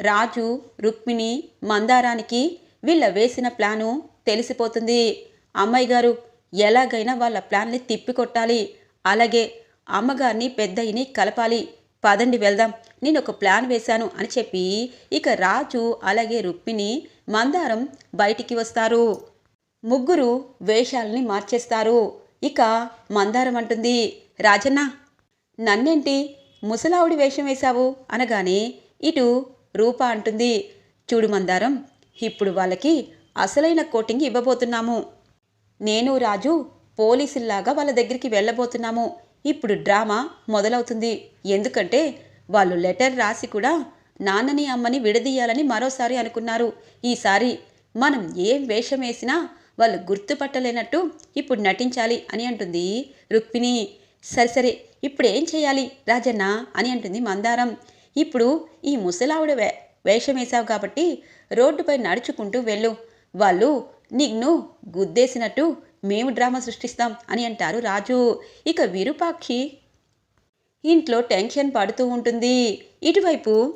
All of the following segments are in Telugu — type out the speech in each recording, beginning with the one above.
రాజు రుక్మిణి మందారానికి వీళ్ళ వేసిన ప్లాను తెలిసిపోతుంది. అమ్మాయి గారు ఎలాగైనా వాళ్ళ ప్లాన్ని తిప్పికొట్టాలి. అలాగే అమ్మగారిని పెద్దయ్యని కలపాలి. పదండి వెళ్దాం. నేను ఒక ప్లాన్ వేశాను అని చెప్పి ఇక రాజు అలాగే రుక్మిణి మందారం బయటికి వస్తారు. ముగ్గురు వేషాలని మార్చేస్తారు. ఇక మందారం అంటుంది రాజన్న నన్నేంటి ముసలావుడి వేషం వేశావు? అనగానే ఇటు రూప అంటుంది. చూడు మందారం ఇప్పుడు వాళ్ళకి అసలైన కోటింగ్ ఇవ్వబోతున్నాము. నేను రాజు పోలీసుల్లాగా వాళ్ళ దగ్గరికి వెళ్ళబోతున్నాము. ఇప్పుడు డ్రామా మొదలవుతుంది. ఎందుకంటే వాళ్ళు లెటర్ రాసి కూడా నాన్నని అమ్మని విడదీయాలని మరోసారి అనుకున్నారు. ఈసారి మనం ఏం వేషం వేసినా వాళ్ళు గుర్తుపట్టలేనట్టు ఇప్పుడు నటించాలి అని అంటుంది రుక్మిణి. సరే సరే ఇప్పుడు ఏం చేయాలి రాజన్న అని అంటుంది మందారం. ఇప్పుడు ఈ ముసలావిడ వే వేషం వేశావు కాబట్టి రోడ్డుపై నడుచుకుంటూ వెళ్ళు. వాళ్ళు నిన్ను గుద్దేసినట్టు మేము డ్రామా సృష్టిస్తాం అని అంటారు రాజు. ఇక విరూపాక్షి ఇంట్లో టెన్షన్ పడుతూ ఉంటుంది. ఇటువైపు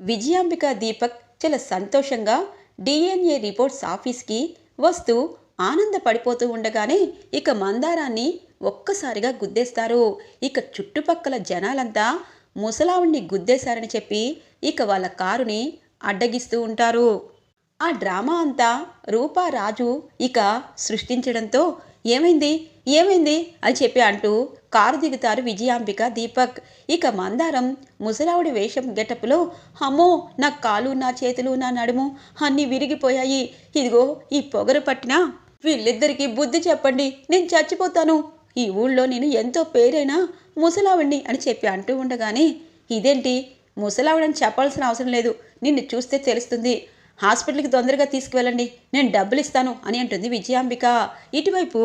విజయాంబిక దీపక్ చాలా సంతోషంగా డిఎన్ఏ రిపోర్ట్స్ ఆఫీస్కి వస్తూ ఆనందపడిపోతూ ఉండగానే ఇక మందారాన్ని ఒక్కసారిగా గుద్దేస్తారు. ఇక చుట్టుపక్కల జనాలంతా ముసలావుణ్ణి గుద్దేశారని చెప్పి ఇక వాళ్ళ కారుని అడ్డగిస్తూ ఉంటారు. ఆ డ్రామా అంతా రూపా రాజు ఇక సృష్టించడంతో ఏమైంది? ఏమైంది? అని చెప్పి అంటూ కారు దిగుతారు విజయాంబిక దీపక్. ఇక మందారం ముసలావుడి వేషం గెటప్లో అమ్మో నా కాలు నా చేతులు నా నడుము అన్నీ విరిగిపోయాయి. ఇదిగో ఈ పొగరు పట్టిన వీళ్ళిద్దరికీ బుద్ధి చెప్పండి. నేను చచ్చిపోతాను. ఈ ఊళ్ళో నేను ఎంతో పేరైనా ముసలావిడిని అని చెప్పి అంటూ ఉండగానే ఇదేంటి? ముసలావిడని చెప్పాల్సిన అవసరం లేదు. నిన్ను చూస్తే తెలుస్తుంది. హాస్పిటల్కి తొందరగా తీసుకువెళ్ళండి. నేను డబ్బులు ఇస్తాను అని అంటుంది విజయాంబిక. ఇటువైపు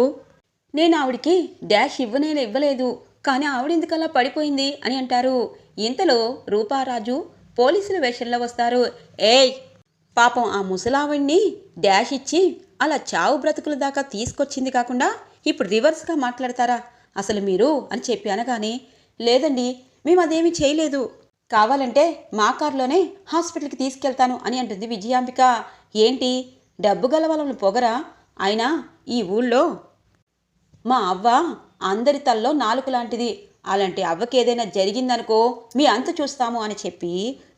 నేను ఆవిడికి డాష్ ఇవ్వనే ఇవ్వలేదు. కానీ ఆవిడ ఎందుకలా పడిపోయింది? అని అంటారు. ఇంతలో రూపారాజు పోలీసుల వేషంలో వస్తారు. ఏయ్! పాపం ఆ ముసలావిడ్ని డాష్ ఇచ్చి అలా చావు బ్రతుకుల దాకా తీసుకొచ్చింది కాకుండా ఇప్పుడు రివర్స్గా మాట్లాడతారా? అసలు మీరు అని చెప్పి అనగానే లేదండి మేము అదేమీ చేయలేదు. కావాలంటే మా కారులోనే హాస్పిటల్కి తీసుకెళ్తాను అని అంటుంది విజయాంబిక. ఏంటి? డబ్బు గల వాళ్ళని పొగరా? అయినా ఈ ఊళ్ళో మా అవ్వ అందరి తల్లో నాలుగు లాంటిది. అలాంటి అవ్వకి ఏదైనా జరిగిందనుకో మీ అంత చూస్తాము అని చెప్పి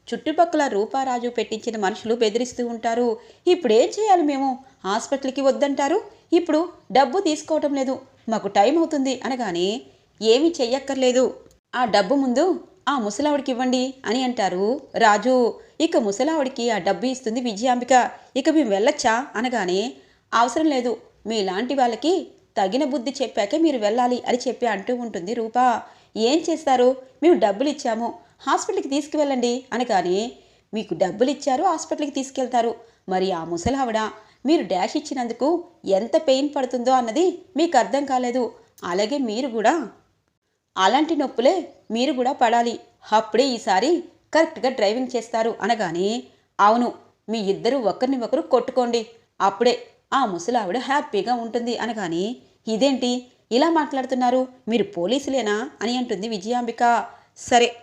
చుట్టుపక్కల రూపారాజు పెట్టించిన మనుషులు బెదిరిస్తూ ఉంటారు. ఇప్పుడేం చేయాలి మేము? హాస్పిటల్కి వద్దంటారు? ఇప్పుడు డబ్బు తీసుకోవటం లేదు. మాకు టైం అవుతుంది అనగానే ఏమీ చెయ్యక్కర్లేదు. ఆ డబ్బు ముందు ఆ ముసలావిడికి ఇవ్వండి అని అంటారు రాజు. ఇక ముసలావిడికి ఆ డబ్బు ఇస్తుంది విజయాంబిక. ఇక మేము వెళ్ళొచ్చా అనగానే అవసరం లేదు. మీలాంటి వాళ్ళకి తగిన బుద్ధి చెప్పాకే మీరు వెళ్ళాలి అని చెప్పి అంటూ ఉంటుంది రూపా. ఏం చేస్తారు? మేము డబ్బులు ఇచ్చాము. హాస్పిటల్కి తీసుకువెళ్ళండి అనగానే మీకు డబ్బులు ఇచ్చారు హాస్పిటల్కి తీసుకెళ్తారు. మరి ఆ ముసలావిడ మీరు డాష్ ఇచ్చినందుకు ఎంత పెయిన్ పడుతుందో అన్నది మీకు అర్థం కాలేదు. అలాగే మీరు కూడా. అలాంటి నొప్పులే మీరు కూడా పడాలి. అప్పుడే ఈసారి కరెక్ట్గా డ్రైవింగ్ చేస్తారు అనగానే అవును మీ ఇద్దరు ఒకరిని ఒకరు కొట్టుకోండి. అప్పుడే ఆ ముసలావిడ హ్యాపీగా ఉంటుంది అనగాని ఇదేంటి ఇలా మాట్లాడుతున్నారు? మీరు పోలీసులేనా? అని అంటుంది విజయాంబిక. సరే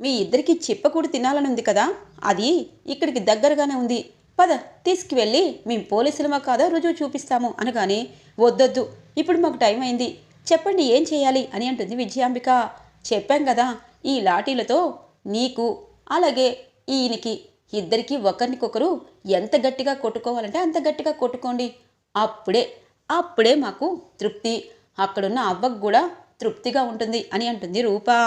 మీ ఇద్దరికి చిప్పకూడు తినాలనుంది కదా? అది ఇక్కడికి దగ్గరగానే ఉంది. పద తీసుకువెళ్ళి మేము పోలీసులమా కాదో రుజువు చూపిస్తాము అనగానే వద్దొద్దు ఇప్పుడు మాకు టైం అయింది చెప్పండి ఏం చేయాలి అని అంటుంది విజయాంబిక. చెప్పాం కదా ఈ లాఠీలతో నీకు అలాగే ఈయనకి ఇద్దరికి ఒకరినికొకరు ఎంత గట్టిగా కొట్టుకోవాలంటే అంత గట్టిగా కొట్టుకోండి. అప్పుడే అప్పుడే మాకు తృప్తి అక్కడున్న అవ్వకు కూడా తృప్తిగా ఉంటుంది అని అంటుంది రూపా.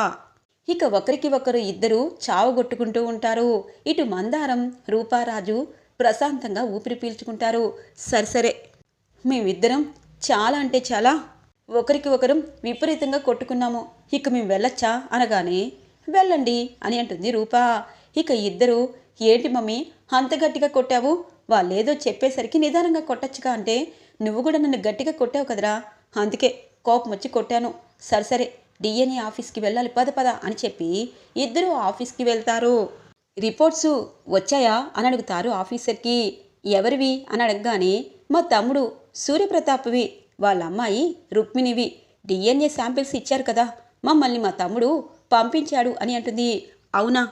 ఇక ఒకరికి ఒకరు ఇద్దరు చావగొట్టుకుంటూ ఉంటారు. ఇటు మందారం రూపారాజు ప్రశాంతంగా ఊపిరి పీల్చుకుంటారు. సరే సరే. మేమిద్దరం చాలా అంటే చాలా ఒకరికి ఒకరు విపరీతంగా కొట్టుకున్నాము. ఇక మేము వెళ్ళొచ్చా? అనగానే వెళ్ళండి అని అంటుంది రూపా. ఇక ఇద్దరు ఏంటి మమ్మీ అంత గట్టిగా కొట్టావు? వాళ్ళేదో చెప్పేసరికి నిదానంగా కొట్టచ్చుగా అంటే నువ్వు కూడా నన్ను గట్టిగా కొట్టావు కదరా? అందుకే కోపం వచ్చి కొట్టాను. సరే సరే డిఎన్ఏ ఆఫీస్కి వెళ్ళాలి పద పద అని చెప్పి ఇద్దరు ఆఫీస్కి వెళ్తారు. రిపోర్ట్స్ వచ్చాయా అని అడుగుతారు ఆఫీసర్కి. ఎవరివి? అని అడగగానే మా తమ్ముడు సూర్యప్రతాప్వి వాళ్ళ అమ్మాయి రుక్మిణివి. డిఎన్ఏ శాంపిల్స్ ఇచ్చారు కదా మమ్మల్ని మా తమ్ముడు పంపించాడు అని అంటుంది. అవునా?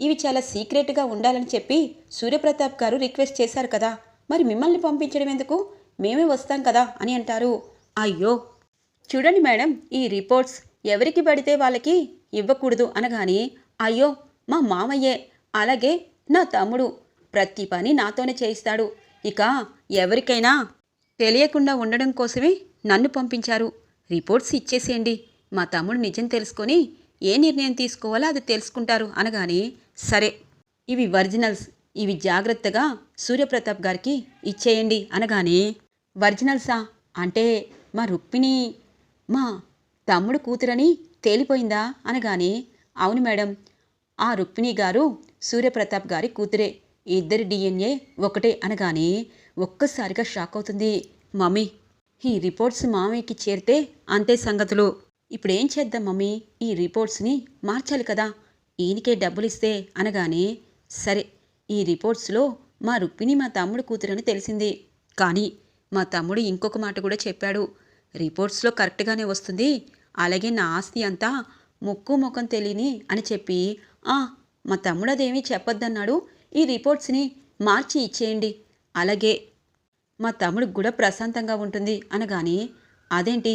ఇవి చాలా సీక్రెట్గా ఉండాలని చెప్పి సూర్యప్రతాప్ గారు రిక్వెస్ట్ చేశారు కదా మరి మిమ్మల్ని పంపించడం ఎందుకు? మేమే వస్తాం కదా అని అంటారు. అయ్యో! చూడండి మేడం ఈ రిపోర్ట్స్ ఎవరికి పడితే వాళ్ళకి ఇవ్వకూడదు అనగాని అయ్యో! మా మామయ్యే అలాగే నా తమ్ముడు ప్రతి పని నాతోనే చేయిస్తాడు. ఇక ఎవరికైనా తెలియకుండా ఉండడం కోసమే నన్ను పంపించారు. రిపోర్ట్స్ ఇచ్చేసేయండి. మా తమ్ముడు నిజం తెలుసుకొని ఏ నిర్ణయం తీసుకోవాలో అది తెలుసుకుంటారు అనగానే సరే. ఇవి ఒరిజినల్స్. ఇవి జాగ్రత్తగా సూర్యప్రతాప్ గారికి ఇచ్చేయండి అనగానే ఒరిజినల్సా? అంటే మా రుక్మిణి మా తమ్ముడు కూతురని తేలిపోయిందా? అనగానే అవును మేడం. ఆ రుక్మిణి గారు సూర్యప్రతాప్ గారి కూతురే. ఇద్దరి డిఎన్ఏ ఒకటే అనగానే ఒక్కసారిగా షాక్ అవుతుంది. మమ్మీ ఈ రిపోర్ట్స్ మామయ్యకి చేరితే అంతే సంగతులు. ఇప్పుడేం చేద్దాం మమ్మీ? ఈ రిపోర్ట్స్ని మార్చాలి కదా. ఈయనకే డబ్బులు ఇస్తే అనగానే సరే ఈ రిపోర్ట్స్లో మా రుక్మిణి మా తమ్ముడు కూతురని తెలిసింది. కానీ మా తమ్ముడు ఇంకొక మాట కూడా చెప్పాడు. రిపోర్ట్స్లో కరెక్ట్గానే వస్తుంది. అలాగే నా ఆస్తి అంతా ముక్కు ముఖం తెలియని అని చెప్పి ఆ మా తమ్ముడు అదేమీ చెప్పొద్దన్నాడు. ఈ రిపోర్ట్స్ని మార్చి ఇచ్చేయండి. అలాగే మా తమ్ముడికి కూడా ప్రశాంతంగా ఉంటుంది అనగాని అదేంటి?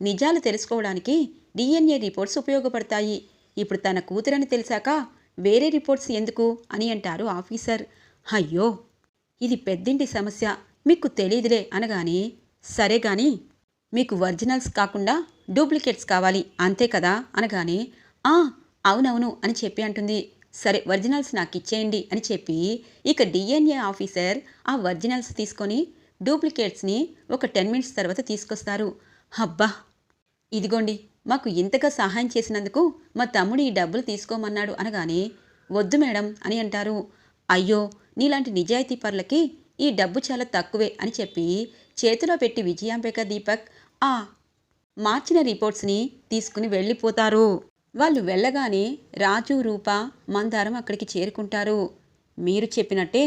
నిజాలు తెలుసుకోవడానికి డిఎన్ఏ రిపోర్ట్స్ ఉపయోగపడతాయి. ఇప్పుడు తన కూతురని తెలిసాక వేరే రిపోర్ట్స్ ఎందుకు అని అంటారు ఆఫీసర్. అయ్యో ఇది పెద్దింటి సమస్య. మీకు తెలియదులే అనగాని సరే కానీ మీకు ఒరిజినల్స్ కాకుండా డూప్లికేట్స్ కావాలి అంతే కదా? అనగానే ఆ అవునవును అని చెప్పి అంటుంది. సరే ఒరిజినల్స్ నాకు ఇచ్చేయండి అని చెప్పి ఇక డిఎన్ఏ ఆఫీసర్ ఆ ఒరిజినల్స్ తీసుకొని డూప్లికేట్స్ని ఒక టెన్ మినిట్స్ తర్వాత తీసుకొస్తారు. అబ్బా! ఇదిగోండి మాకు ఇంతగా సహాయం చేసినందుకు మా తమ్ముడు ఈ డబ్బులు తీసుకోమన్నాడు అనగానే వద్దు మేడం అని అంటారు. అయ్యో నీలాంటి నిజాయితీ పరులకి ఈ డబ్బు చాలా తక్కువే అని చెప్పి చేతిలో పెట్టి విజయాంబిక దీపక్ ఆ మార్చిన రిపోర్ట్స్ని తీసుకుని వెళ్ళిపోతారు. వాళ్ళు వెళ్ళగానే రాజు రూప మందారం అక్కడికి చేరుకుంటారు. మీరు చెప్పినట్టే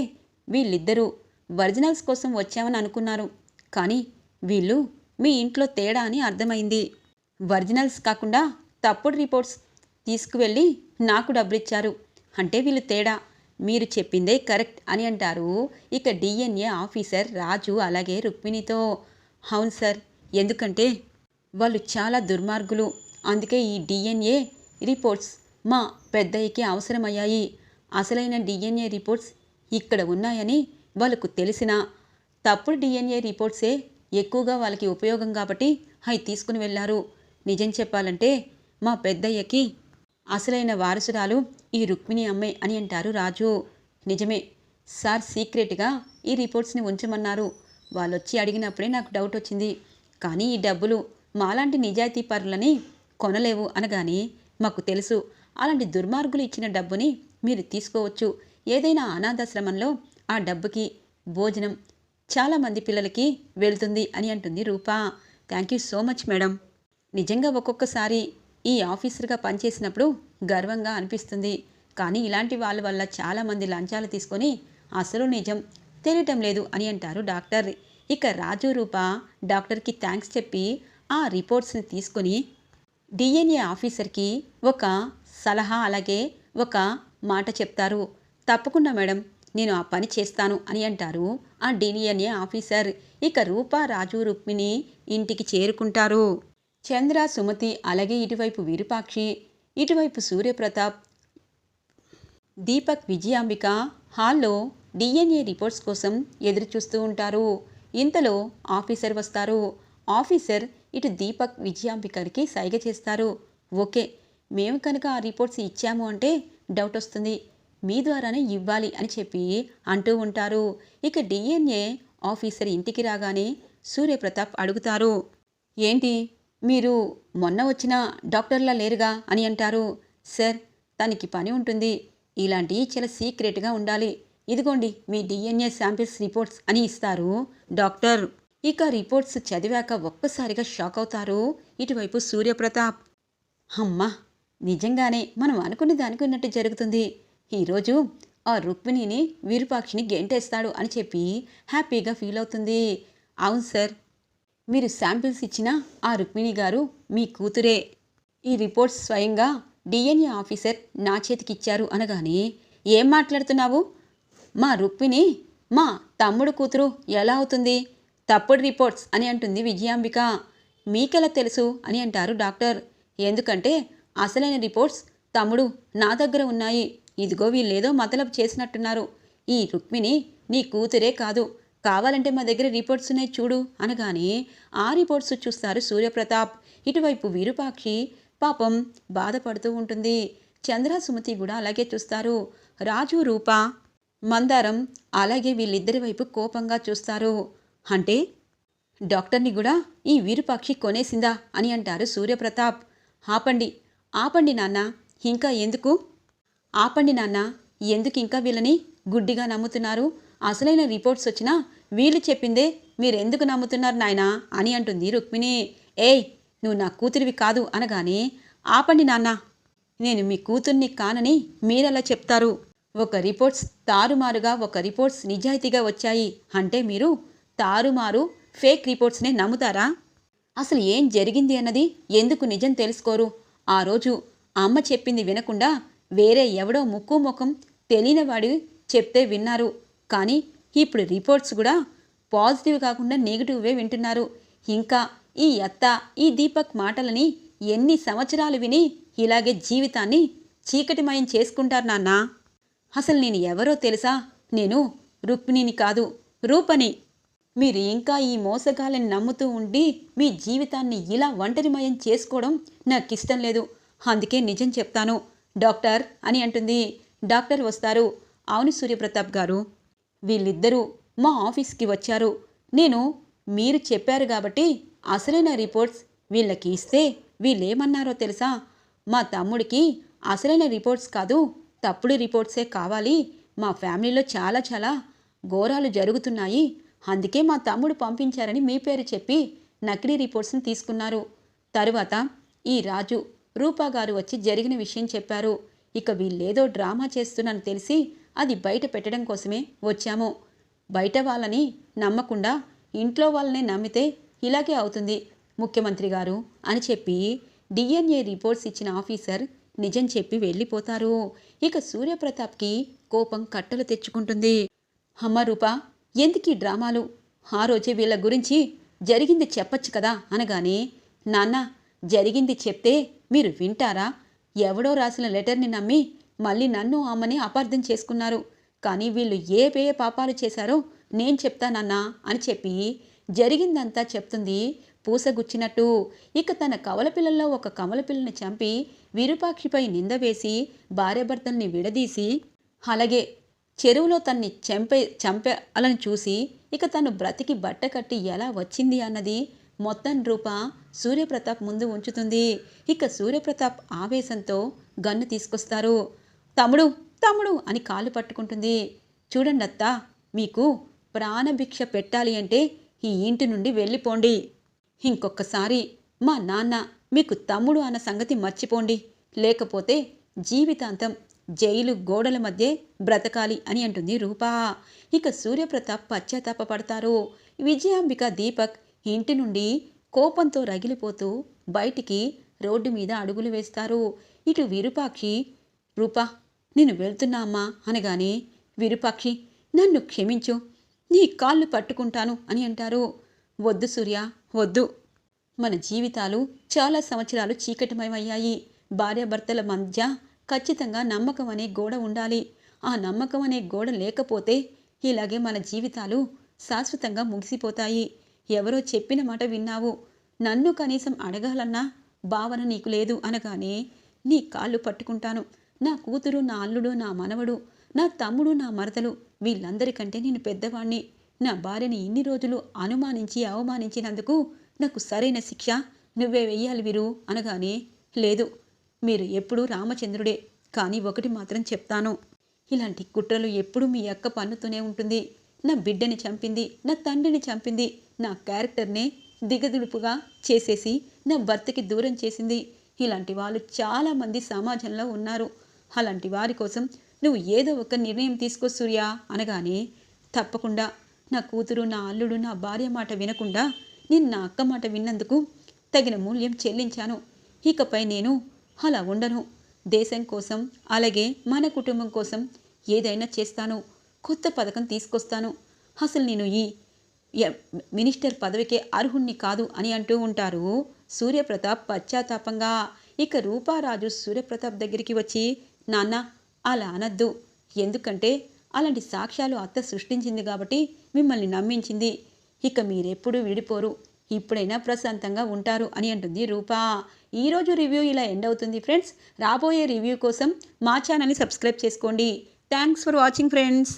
వీళ్ళిద్దరూ ఒరిజినల్స్ కోసం వచ్చామని అనుకున్నారు. కానీ వీళ్ళు మీ ఇంట్లో తేడా అని అర్థమైంది. ఒరిజినల్స్ కాకుండా తప్పుడు రిపోర్ట్స్ తీసుకువెళ్ళి నాకు డబ్బులిచ్చారు. అంటే వీళ్ళు తేడా. మీరు చెప్పిందే కరెక్ట్ అని అంటారు ఇక డిఎన్ఏ ఆఫీసర్ రాజు అలాగే రుక్మిణితో. అవును సార్ ఎందుకంటే వాళ్ళు చాలా దుర్మార్గులు. అందుకే ఈ డిఎన్ఏ రిపోర్ట్స్ మా పెద్దయ్యకి అవసరమయ్యాయి. అసలైన డిఎన్ఏ రిపోర్ట్స్ ఇక్కడ ఉన్నాయని వాళ్ళకు తెలిసిన తప్పుడు డిఎన్ఏ రిపోర్ట్సే ఎక్కువగా వాళ్ళకి ఉపయోగం కాబట్టి అవి తీసుకుని వెళ్ళారు. నిజం చెప్పాలంటే మా పెద్దయ్యకి అసలైన వారసురాలు ఈ రుక్మిణి అమ్మే అని అంటారు రాజు. నిజమే సార్ సీక్రెట్గా ఈ రిపోర్ట్స్ని ఉంచమన్నారు. వాళ్ళు వచ్చి అడిగినప్పుడే నాకు డౌట్ వచ్చింది. కానీ ఈ డబ్బులు మాలాంటి నిజాయితీ పరులని కొనలేవు అనగానే మాకు తెలుసు. అలాంటి దుర్మార్గులు ఇచ్చిన డబ్బుని మీరు తీసుకోవచ్చు. ఏదైనా అనాథాశ్రమంలో ఆ డబ్బుకి భోజనం చాలామంది పిల్లలకి వెళ్తుంది అని అంటుంది Rupa. Thank you so much madam. నిజంగా ఒక్కొక్కసారి ఈ ఆఫీసర్గా పనిచేసినప్పుడు గర్వంగా అనిపిస్తుంది. కానీ ఇలాంటి వాళ్ళ వల్ల చాలామంది లంచాలు తీసుకొని అసలు నిజం తెలియటం లేదు అని అంటారు డాక్టర్. ఇక రాజు రూప డాక్టర్కి థ్యాంక్స్ చెప్పి ఆ రిపోర్ట్స్ని తీసుకొని డిఎన్ఏ ఆఫీసర్కి ఒక సలహా అలాగే ఒక మాట చెప్తారు. తప్పకుండా మేడం నేను ఆ పని చేస్తాను అని అంటారు ఆ డిఎన్ఏ ఆఫీసర్. ఇక రూపా రాజు రుక్మిణి ఇంటికి చేరుకుంటారు. చంద్ర సుమతి అలాగే ఇటువైపు విరూపాక్షి ఇటువైపు సూర్యప్రతాప్ దీపక్ విజయాంబిక హాల్లో డిఎన్ఏ రిపోర్ట్స్ కోసం ఎదురు చూస్తూ ఉంటారు. ఇంతలో ఆఫీసర్ వస్తారు. ఆఫీసర్ ఇటు దీపక్ విజయాంబికర్కి సైగ చేస్తారు. ఓకే మేము కనుక ఆ రిపోర్ట్స్ ఇచ్చాము అంటే డౌట్ వస్తుంది. మీ ద్వారానే ఇవ్వాలి అని చెప్పి అంటూ ఉంటారు. ఇక డిఎన్ఏ ఆఫీసర్ ఇంటికి రాగానే సూర్యప్రతాప్ అడుగుతారు. ఏంటి మీరు మొన్న వచ్చిన డాక్టర్లా లేరుగా అని అంటారు. సార్ తనకి పని ఉంటుంది. ఇలాంటివి చాలా సీక్రెట్గా ఉండాలి. ఇదిగోండి మీ డిఎన్ఏ శాంపిల్స్ రిపోర్ట్స్ అని ఇస్తారు డాక్టర్. ఇక రిపోర్ట్స్ చదివాక ఒక్కసారిగా షాక్ అవుతారు. ఇటువైపు సూర్యప్రతాప్. అమ్మా నిజంగానే మనం అనుకున్న దానికి ఉన్నట్టు జరుగుతుంది. ఈరోజు ఆ రుక్మిణిని విరూపాక్షిని గెంటేస్తాడు అని చెప్పి హ్యాపీగా ఫీల్ అవుతుంది. అవును సార్ మీరు శాంపిల్స్ ఇచ్చిన ఆ రుక్మిణి గారు మీ కూతురే. ఈ రిపోర్ట్స్ స్వయంగా డిఎన్ఏ ఆఫీసర్ నా చేతికిచ్చారు అనగానే ఏం మాట్లాడుతున్నావు? మా రుక్మిణి మా తమ్ముడు కూతురు ఎలా అవుతుంది? తప్పుడు రిపోర్ట్స్ అని అంటుంది విజయాంబిక. మీకెలా తెలుసు అని అంటారు డాక్టర్. ఎందుకంటే అసలైన రిపోర్ట్స్ తమ్ముడు నా దగ్గర ఉన్నాయి. ఇదిగో వీళ్ళేదో మతలబు చేసినట్టున్నారు. ఈ రుక్మిణి నీ కూతురే కాదు. కావాలంటే మా దగ్గర రిపోర్ట్స్ ఉన్నాయి చూడు అనగానే ఆ రిపోర్ట్స్ చూస్తారు సూర్యప్రతాప్. ఇటువైపు విరూపాక్షి పాపం బాధపడుతూ ఉంటుంది. చంద్ర సుమతి కూడా అలాగే చూస్తారు. రాజు రూప మందారం అలాగే వీళ్ళిద్దరి వైపు కోపంగా చూస్తారు. అంటే డాక్టర్ని కూడా ఈ వీరుపక్షి కొనేసిందా అని అంటారు సూర్యప్రతాప్. ఆపండి ఆపండి నాన్న ఇంకా ఎందుకు? ఆపండి నాన్న ఎందుకు ఇంకా వీళ్ళని గుడ్డిగా నమ్ముతున్నారు? అసలైన రిపోర్ట్స్ వచ్చినా వీళ్ళు చెప్పిందే మీరెందుకు నమ్ముతున్నారు నాయనా అని అంటుంది రుక్మిణి. ఏయ్ నువ్వు నా కూతురివి కాదు అనగానే ఆపండి నాన్న నేను మీ కూతుర్ని కానని మీరెలా చెప్తారు? ఒక రిపోర్ట్స్ తారుమారుగా ఒక రిపోర్ట్స్ నిజాయితీగా వచ్చాయి. అంటే మీరు తారుమారు ఫేక్ రిపోర్ట్స్నే నమ్ముతారా? అసలు ఏం జరిగింది అన్నది ఎందుకు నిజం తెలుసుకోరు? ఆ రోజు అమ్మ చెప్పింది వినకుండా వేరే ఎవడో ముక్కు ముఖం తెలియనివాడు చెప్తే విన్నారు. కానీ ఇప్పుడు రిపోర్ట్స్ కూడా పాజిటివ్ కాకుండా నెగిటివ్వే వింటున్నారు. ఇంకా ఈ అత్త ఈ దీపక్ మాటలని ఎన్ని సంవత్సరాలు విని ఇలాగే జీవితాన్ని చీకటిమయం చేసుకుంటారు నాన్నా? అసలు నేను ఎవరో తెలుసా? నేను రుక్మిణిని కాదు రూపని. మీరు ఇంకా ఈ మోసగాళ్ళని నమ్ముతూ ఉండి మీ జీవితాన్ని ఇలా ఒంటరిమయం చేసుకోవడం నాకు ఇష్టం లేదు. అందుకే నిజం చెప్తాను. డాక్టర్ అని అంటుంది. డాక్టర్ వస్తారు. అవును సూర్యప్రతాప్ గారు. వీళ్ళిద్దరూ మా ఆఫీస్కి వచ్చారు. నేను మీరు చెప్పారు కాబట్టి అసలైన రిపోర్ట్స్ వీళ్ళకి ఇస్తే వీళ్ళేమన్నారో తెలుసా? మా తమ్ముడికి అసలైన రిపోర్ట్స్ కాదు తప్పుడు రిపోర్ట్సే కావాలి. మా ఫ్యామిలీలో చాలా చాలా ఘోరాలు జరుగుతున్నాయి. అందుకే మా తమ్ముడు పంపించారని మీ పేరు చెప్పి నకిలీ రిపోర్ట్స్ని తీసుకున్నారు. తరువాత ఈ రాజు రూపా గారు వచ్చి జరిగిన విషయం చెప్పారు. ఇక వీళ్ళేదో డ్రామా చేస్తున్నాను తెలిసి అది బయట పెట్టడం కోసమే వచ్చాము. బయట వాళ్ళని నమ్మకుండా ఇంట్లో వాళ్ళనే నమ్మితే ఇలాగే అవుతుంది ముఖ్యమంత్రి గారు అని చెప్పి డిఎన్ఏ రిపోర్ట్స్ ఇచ్చిన ఆఫీసర్ నిజం చెప్పి వెళ్ళిపోతారు. ఇక సూర్యప్రతాప్కి కోపం కట్టలు తెచ్చుకుంటుంది. అమ్మ రూపా ఎందుకీ డ్రామాలు? ఆ రోజే వీళ్ళ గురించి జరిగింది చెప్పచ్చు కదా అనగానే నాన్న జరిగింది చెప్తే మీరు వింటారా? ఎవడో రాసిన లెటర్ని నమ్మి మళ్ళీ నన్ను అమ్మని అపార్థం చేసుకున్నారు. కానీ వీళ్ళు ఏ ఏ పాపాలు చేశారో నేను చెప్తానన్నా అని చెప్పి జరిగిందంతా చెప్తుంది పూసగుచ్చినట్టు. ఇక తన కవలపిల్లల్లో ఒక కమలపిల్లని చంపి విరూపాక్షిపై నింద వేసి భార్యాభర్తల్ని విడదీసి అలాగే చెరువులో తన్ని చంపే చంపాలని చూసి ఇక తను బ్రతికి బట్ట కట్టి ఎలా వచ్చింది అన్నది మొత్తం రూప సూర్యప్రతాప్ ముందు ఉంచుతుంది. ఇక సూర్యప్రతాప్ ఆవేశంతో గన్ను తీసుకొస్తారు. తమ్ముడు తమ్ముడు అని కాలు పట్టుకుంటుంది. చూడండి అత్తా మీకు ప్రాణభిక్ష పెట్టాలి అంటే ఈ ఇంటి నుండి వెళ్ళిపోండి. ఇంకొకసారి మా నాన్న మీకు తమ్ముడు అన్న సంగతి మర్చిపోండి. లేకపోతే జీవితాంతం జైలు గోడల మధ్య బ్రతకాలి అని అంటుంది రూపా. ఇక సూర్యప్రతాప్ పశ్చాత్తాపడతారు విజయాంబిక దీపక్ ఇంటి నుండి కోపంతో రగిలిపోతూ బయటికి రోడ్డు మీద అడుగులు వేస్తారు. ఇటు విరూపాక్షి రూపా నేను వెళ్తున్నా అమ్మా అనగానే విరూపాక్షి నన్ను క్షమించు. నీ కాళ్ళు పట్టుకుంటాను అని అంటారు. వద్దు సూర్య వద్దు. మన జీవితాలు చాలా సంవత్సరాలు చీకటిమయమయ్యాయి. భార్యాభర్తల మధ్య ఖచ్చితంగా నమ్మకం అనే గోడ ఉండాలి. ఆ నమ్మకం అనే గోడ లేకపోతే ఇలాగే మన జీవితాలు శాశ్వతంగా ముగిసిపోతాయి. ఎవరో చెప్పిన మాట విన్నావు. నన్ను కనీసం అడగాలన్నా భావన నీకు లేదు అనగానే నీ కాళ్ళు పట్టుకుంటాను. నా కూతురు నా అల్లుడు నా మనవడు నా తమ్ముడు నా మరదలు వీళ్ళందరికంటే నేను పెద్దవాణ్ణి. నా భార్యని ఇన్ని రోజులు అనుమానించి అవమానించినందుకు నాకు సరైన శిక్ష నువ్వే వెయ్యాలి వీరు అనగానే లేదు. మీరు ఎప్పుడూ రామచంద్రుడే కానీ ఒకటి మాత్రం చెప్తాను. ఇలాంటి కుట్రలు ఎప్పుడూ మీ అక్క పన్నుతూనే ఉంటుంది. నా బిడ్డని చంపింది నా తండ్రిని చంపింది నా క్యారెక్టర్నే దిగదుడుపుగా చేసేసి నా భర్తకి దూరం చేసింది. ఇలాంటి వాళ్ళు చాలామంది సమాజంలో ఉన్నారు. అలాంటి వారి కోసం నువ్వు ఏదో ఒక నిర్ణయం తీసుకో సూర్య అనగానే తప్పకుండా నా కూతురు నా అల్లుడు నా భార్య మాట వినకుండా నేను నా అక్క మాట విన్నందుకు తగిన మూల్యం చెల్లించాను. ఇకపై నేను అలా ఉండను. దేశం కోసం అలాగే మన కుటుంబం కోసం ఏదైనా చేస్తాను. కొత్త పథకం తీసుకొస్తాను. అసలు నేను ఈ ఎ- మినిస్టర్ పదవికే అర్హుణ్ణి కాదు అని అంటూ ఉంటారు సూర్యప్రతాప్ పశ్చాత్తాపంగా. ఇక రూపారాజు సూర్యప్రతాప్ దగ్గరికి వచ్చి నాన్న అలా అనద్దు. ఎందుకంటే అలాంటి సాక్ష్యాలు అత్త సృష్టించింది కాబట్టి మిమ్మల్ని నమ్మించింది. ఇక మీరెప్పుడూ విడిపోరు. ఇప్పుడైనా ప్రశాంతంగా ఉంటారు అని అంటుంది రూపా. ఈరోజు రివ్యూ ఇలా ఎండ్ అవుతుంది ఫ్రెండ్స్. రాబోయే రివ్యూ కోసం మా ఛానల్ని సబ్స్క్రైబ్ చేసుకోండి. Thanks for watching friends.